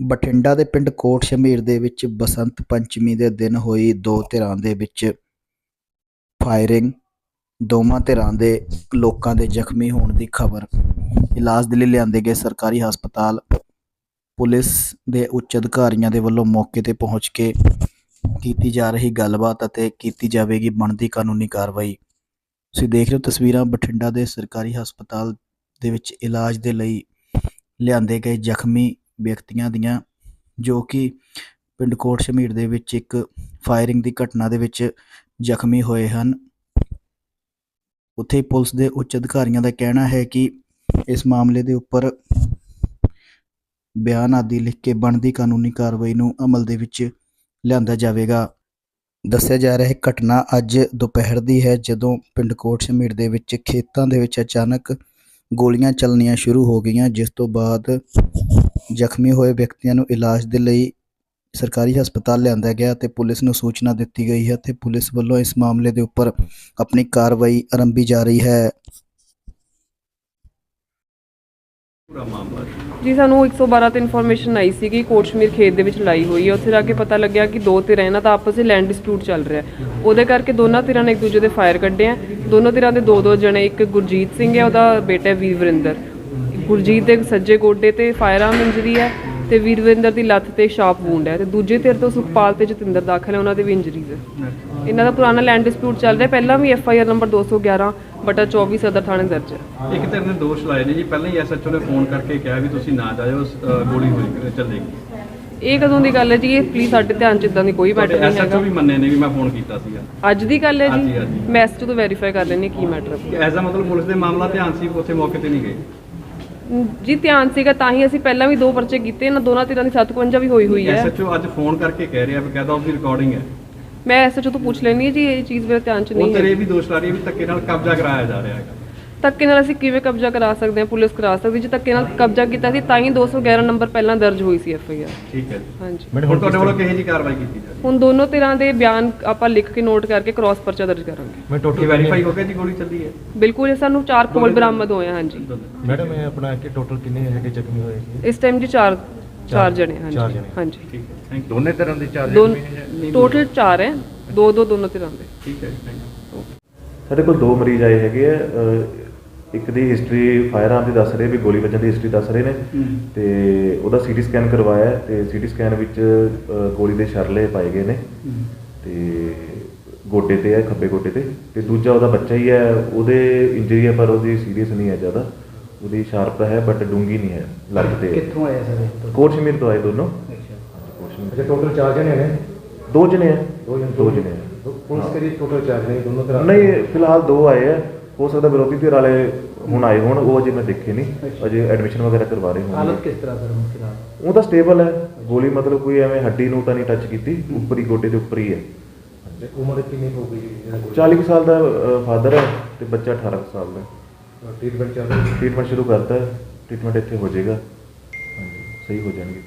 ਬਠਿੰਡਾ ਦੇ ਪਿੰਡ ਕੋਟ ਸ਼ਮੀਰ ਦੇ ਵਿੱਚ ਬਸੰਤ ਪੰਚਮੀ ਦੇ ਦਿਨ ਹੋਈ ਦੋ ਧਿਰਾਂ ਦੇ ਵਿੱਚ ਫਾਇਰਿੰਗ। ਦੋਵਾਂ ਧਿਰਾਂ ਦੇ ਲੋਕਾਂ ਦੇ ਜ਼ਖਮੀ ਹੋਣ ਦੀ ਖਬਰ। ਇਲਾਜ ਦੇ ਲਈ ਲਿਆਂਦੇ ਗਏ ਸਰਕਾਰੀ ਹਸਪਤਾਲ, ਪੁਲਿਸ ਦੇ ਉੱਚ ਅਧਿਕਾਰੀਆਂ ਦੇ ਵੱਲੋਂ ਮੌਕੇ ਤੇ ਪਹੁੰਚ ਕੇ ਕੀਤੀ ਜਾ ਰਹੀ ਗੱਲਬਾਤ ਅਤੇ ਕੀਤੀ ਜਾਵੇਗੀ ਬਣਦੀ ਕਾਨੂੰਨੀ ਕਾਰਵਾਈ। ਤੁਸੀਂ ਦੇਖ ਰਹੇ ਹੋ ਤਸਵੀਰਾਂ ਬਠਿੰਡਾ ਦੇ ਸਰਕਾਰੀ ਹਸਪਤਾਲ ਦੇ ਵਿੱਚ ਇਲਾਜ ਦੇ ਲਈ ਲਿਆਂਦੇ ਗਏ ਜ਼ਖਮੀ ਵਿਅਕਤੀਆਂ ਦੀਆਂ, ਜੋ ਕਿ ਪਿੰਡ ਕੋਟ ਸ਼ਮੀਰ ਦੇ ਵਿੱਚ ਇੱਕ ਫਾਇਰਿੰਗ ਦੀ ਘਟਨਾ ਦੇ ਵਿੱਚ ਜ਼ਖਮੀ ਹੋਏ ਹਨ। ਉੱਥੇ ਪੁਲਿਸ ਦੇ ਉੱਚ ਅਧਿਕਾਰੀਆਂ ਦਾ ਕਹਿਣਾ ਹੈ ਕਿ ਇਸ ਮਾਮਲੇ ਦੇ ਉੱਪਰ ਬਿਆਨ ਆਦਿ ਲਿਖ ਕੇ ਬਣਦੀ ਕਾਨੂੰਨੀ ਕਾਰਵਾਈ ਨੂੰ ਅਮਲ ਦੇ ਵਿੱਚ ਲਿਆਂਦਾ ਜਾਵੇਗਾ। ਦੱਸਿਆ ਜਾ ਰਿਹਾ ਹੈ, ਘਟਨਾ ਅੱਜ ਦੁਪਹਿਰ ਦੀ ਹੈ, ਜਦੋਂ ਪਿੰਡ ਕੋਟ ਸ਼ਮੀਰ ਦੇ ਵਿੱਚ ਖੇਤਾਂ ਦੇ ਵਿੱਚ ਅਚਾਨਕ ਗੋਲੀਆਂ ਚੱਲਣੀਆਂ ਸ਼ੁਰੂ ਹੋ ਗਈਆਂ, ਜਿਸ ਤੋਂ ਬਾਅਦ ਜ਼ਖਮੀ ਹੋਏ ਵਿਅਕਤੀਆਂ ਨੂੰ ਇਲਾਜ ਦੇ ਲਈ ਸਰਕਾਰੀ ਹਸਪਤਾਲ ਲਿਆਂਦਾ ਗਿਆ ਤੇ ਪੁਲਿਸ ਨੂੰ ਸੂਚਨਾ ਦਿੱਤੀ ਗਈ ਹੈ ਤੇ ਪੁਲਿਸ ਵੱਲੋਂ ਇਸ ਮਾਮਲੇ ਦੇ ਉੱਪਰ ਆਪਣੀ ਕਾਰਵਾਈ ਆਰੰਭੀ ਜਾ ਰਹੀ ਹੈ। ਜੀ। ਸਾਨੂੰ 112 ਤੇ ਇਨਫੋਰਮੇਸ਼ਨ ਆਈ ਸੀ ਕਿ ਕੋਟਸ਼ਮੀਰ ਖੇਤ ਦੇ ਵਿੱਚ ਲੜਾਈ ਹੋਈ ਹੈ। ਉੱਥੇ ਜਾ ਕੇ ਪਤਾ ਲੱਗਿਆ ਕਿ ਦੋ ਧਿਰਾਂ ਇਹਨਾਂ ਦਾ ਆਪਸ ਵਿੱਚ ਲੈਂਡ ਡਿਸਪਿਊਟ ਚੱਲ ਰਿਹਾ ਹੈ। ਉਹਦੇ ਕਰਕੇ ਦੋਨਾਂ ਧਿਰਾਂ ਨੇ ਇੱਕ ਦੂਜੇ ਦੇ ਫਾਇਰ ਕੱਢੇ ਆ ਦੋਨੋਂ ਧਿਰਾਂ ਦੇ ਦੋ ਦੋ ਜਣੇ ਇੱਕ ਗੁਰਜੀਤ ਸਿੰਘ ਹੈ ਉਹਦਾ ਬੇਟਾ ਹੈ ਵੀਰਵਰਿੰਦਰ। ਗੁਰਜੀਤ ਦੇ ਸੱਜੇ ਗੋਡੇ ਤੇ ਫਾਇਰ ਆਰਮ ਇੰਜਰੀ ਹੈ ਤੇ ਵੀਰਵਰਿੰਦਰ ਦੀ ਲੱਤ ਤੇ ਸ਼ਾਰਪ ਵੂੰਡ ਹੈ ਤੇ ਦੂਜੇ ਧਿਰ ਤੋਂ ਸੁਖਪਾਲ ਤੇ ਜਤਿੰਦਰ ਦਾਖਲ ਹੈ ਉਹਨਾਂ ਦੇ ਵੀ ਇੰਜਰੀਜ਼ ਹੈ। ਇਹਨਾਂ ਦਾ ਪੁਰਾਣਾ ਲੈਂਡ ਡਿਸਪਿਊਟ ਚੱਲ ਰਿਹਾ ਪਹਿਲਾਂ ਵੀ ਐਫ ਆਈ ਆਰ ਨੰਬਰ 211 ਬਟਾ 24 ਸਦਰ ਥਾਣੇ ਦਰਜ ਹੈ। ਇੱਕ ਧਿਰ ਨੇ ਦੋਸ਼ ਲਾਏ ਨੇ ਜੀ ਪਹਿਲਾਂ ਹੀ ਐਸਐਚਓ ਨੇ ਫੋਨ ਕਰਕੇ ਕਿਹਾ ਵੀ ਤੁਸੀਂ ਨਾ ਜਾਇਓ ਗੋਲੀ ਹੋਈ ਚੱਲੇਗੀ। ਇਹ ਕਦੋਂ ਦੀ ਗੱਲ ਹੈ ਜੀ? ਇਹ ਪਲੀਜ਼ ਸਾਡੇ ਧਿਆਨ ਚ ਇਦਾਂ ਦੀ ਕੋਈ ਮੈਟਰ ਨਹੀਂ ਹੈਗਾ। ਵੀ ਮੰਨੇ ਨੇ ਵੀ ਮੈਂ ਫੋਨ ਕੀਤਾ ਸੀਗਾ। ਅੱਜ ਦੀ ਗੱਲ ਹੈ ਜੀ? ਹਾਂਜੀ। ਮੈਂ ਇਸ ਤੋਂ ਵੈਰੀਫਾਈ ਕਰ ਲੈਣੀ ਕੀ ਮੈਟਰ ਹੈ। ਐਜ਼ ਮਤਲਬ ਪੁਲਿਸ ਦੇ ਮਾਮਲਾ ਧਿਆਨ ਸੀ ਉੱਥੇ ਮੌਕੇ ਤੇ ਨਹੀਂ ਗਏ। ਜੀ ਧਿਆਨ ਸੀਗਾ ਤਾਂ ਹੀ ਅਸੀਂ ਪਹਿਲਾਂ ਵੀ ਦੋ ਪਰਚੇ ਕੀਤੇ ਇਹਨਾਂ ਦੋਨਾਂ ਧਿਰਾਂ ਦੀ 751 ਵੀ ਹੋਈ ਹੋਈ ਹੈ। ਐਸਐਚਓ ਅੱਜ ਫੋਨ ਕਰਕੇ ਕਹਿ ਰਿਹਾ ਵੀ ਕਹਦਾ ਉਹਦੀ ਰਿਕਾਰਡਿੰਗ ਹੈ। ਮੈਂ ਐਸਐਚਓ ਤੋਂ ਪੁੱਛ ਲੈਣੀ ਹੈ ਜੀ ਇਹ ਚੀਜ਼ ਮੇਰੇ ਧਿਆਨ ਚ ਉਹ ਨਹੀਂ ਤੇਰੇ ਹੈ ਵੀ ਦੋਸ਼ ਲਾ ਰਹੀ ਹੈ ਵੀ ਧੱਕੇ ਨਾਲ ਕਬਜ਼ਾ ਕਰਾਇਆ ਜਾ ਰਿਹਾ ਹੈਗਾ। ਧੱਕੇ ਨਾਲ ਅਸੀਂ ਕਿਵੇਂ ਕਬਜ਼ਾ ਕਰਾ ਸਕਦੇ ਹਾਂ ਪੁਲਿਸ ਕਰਾ ਸਕਦੀ ਜੇ ਧੱਕੇ ਨਾਲ ਕਬਜ਼ਾ ਕੀਤਾ ਸੀ ਤਾਂ ਹੀ 211 ਨੰਬਰ ਪਹਿਲਾਂ ਦਰਜ ਹੋਈ ਸੀ ਐਫਆਈਆਰ ਠੀਕ ਹੈ ਜੀ। ਹਾਂਜੀ। ਹੁਣ ਤੁਹਾਡੇ ਵੱਲੋਂ ਕਿਹੋ ਜੀ ਕਾਰਵਾਈ ਕੀਤੀ ਜਾ ਹੁਣ ਦੋਨੋਂ ਧਿਰਾਂ ਦੇ ਬਿਆਨ ਆਪਾਂ ਲਿਖ ਕੇ ਨੋਟ ਕਰਕੇ ਕ੍ਰਾਸ ਪਰਚਾ ਦਰਜ ਕਰਾਂਗੇ। ਮੈਂ ਰਹੀ ਹੈ ਟੋਟਲ ਵੈਰੀਫਾਈ ਹੋ ਗਿਆ ਜੀ ਗੋਲੀ ਚੱਲੀ ਹੈ? ਬਿਲਕੁਲ ਇਹ ਸਾਨੂੰ ਚਾਰ ਕੋਲ ਬਰਾਮਦ ਹੋਏ ਆ, ਹਾਂਜੀ। ਮੈਡਮ ਇਹ ਆਪਣਾ ਕਿ ਟੋਟਲ ਕਿੰਨੇ ਹੈਗੇ ਜ਼ਖਮੀ ਹੋਏ ਸੀ? ਇਸ ਟਾਈਮ ਜੀ ਚਾਰ ਚਾਰ। ਜਣੇ ਚਾਰ ਹਾਂਜੀ ਜਣੇ। ਹਾਂਜੀ। ਠੀਕ ਹੈ ਥੈਂਕ ਯੂ ਦੋਨੇ ਤਰ੍ਹਾਂ ਦੇ ਚਾਰਜ ਦੋ ਟੋਟਲ ਚਾਰ ਹੈ। ਦੋ ਦੋ ਦੋਨੋਂ ਧਿਰਾਂ ਦੇ। ਠੀਕ ਹੈ ਥੈਂਕ ਯੂ ਸਾਡੇ ਕੋਲ ਦੋ ਮਰੀਜ਼ ਆਏ ਹੈਗੇ ਆ ਅਹ ਇੱਕ ਦੀ ਹਿਸਟਰੀ ਫਾਇਰ ਆਰਮ ਦੀ ਦੱਸ ਰਹੇ ਵੀ ਗੋਲੀ ਵੱਜਣ ਦੀ ਹਿਸਟਰੀ ਦੱਸ ਰਹੇ ਨੇ। ਤੇ ਉਹਦਾ ਸੀਟੀ ਸਕੈਨ ਕਰਵਾਇਆ ਹੈ ਤੇ ਸੀਟੀ ਸਕੈਨ ਵਿੱਚ ਗੋਲੀ ਦੇ ਸ਼ਰਲੇ ਪਾਏ ਗਏ ਨੇ। ਤੇ ਗੋਡੇ ਤੇ ਹੈ ਖੱਬੇ ਗੋਡੇ ਤੇ। ਤੇ ਦੂਜਾ ਉਹਦਾ ਬੱਚਾ ਹੀ ਹੈ ਉਹਦੇ ਇੰਜਰੀ ਹੈ ਪਰ ਉਹਦੀ ਸੀਰੀਅਸ ਨਹੀਂ ਹੈ ਜ਼ਿਆਦਾ। ਉਹਦੀ ਸ਼ਾਰਪ ਹੈ ਬਟ ਡੂੰਗੀ ਨਹੀਂ ਹੈ ਲੱਗ ਤੇ। ਕਿੱਥੋਂ ਆਇਆ ਸਰ ਇਹ ਕੋਟ ਸ਼ਮੀਰ ਤੋਂ ਆਏ ਦੋਨੋਂ। ਅੱਛਾ। ਕੋਟ ਸ਼ਮੀਰ ਅੱਛਾ ਟੋਟਲ ਚਾਰ ਜਣੇ ਨੇ? ਦੋ ਜਣੇ ਹੈ ਦੋ ਜਣੇ। ਦੋ ਜਣੇ ਹੈ ਪੁਲਿਸ ਕਰੀ ਟੋਟਲ ਚਾਰ ਨੇ ਦੋਨੋਂ ਤਰ੍ਹਾਂ ਨਹੀਂ ਫਿਲਹਾਲ ਦੋ ਆਏ ਆ। ਹੋ ਸਕਦਾ ਵਿਰੋਧੀ ਧਿਰ ਵਾਲੇ ਹੁਣ ਆਏ ਹੋਣ ਉਹ ਅਜੇ ਮੈਂ ਦੇਖੇ ਨਹੀਂ। ਅਜੇ ਐਡਮਿਸ਼ਨ ਵਗੈਰਾ ਕਰਵਾ ਰਹੇ ਹਾਲਤ ਹੋਣਗੇ ਕਿਸ ਤਰ੍ਹਾਂ ਸਰ ਹੁਣ ਫਿਲਹਾਲ? ਉਹ ਤਾਂ ਸਟੇਬਲ ਹੈ। ਗੋਲੀ ਮਤਲਬ ਕੋਈ ਐਵੇਂ ਹੱਡੀ ਨੂੰ ਤਾਂ ਨਹੀਂ ਟੱਚ ਕੀਤੀ। ਉੱਪਰ ਹੀ ਗੋਡੇ ਦੇ ਉੱਪਰ ਹੀ ਹੈ। ਤੇ ਉਮਰ ਕਿੰਨੀ ਹੋ ਗਈ ਜਿਹੜਾ 40 ਕੁ ਸਾਲ ਦਾ ਫਾਦਰ ਹੈ ਤੇ ਬੱਚਾ 18 ਕੁ ਸਾਲ ਦਾ। ਟ੍ਰੀਟਮੈਂਟ ਚੱਲ ਰਿਹਾ ਟ੍ਰੀਟਮੈਂਟ ਸ਼ੁਰੂ ਕਰਤਾ ਟ੍ਰੀਟਮੈਂਟ ਇੱਥੇ ਹੋ ਜਾਏਗਾ। ਹਾਂਜੀ ਸਹੀ ਹੋ ਜਾਣਗੇ।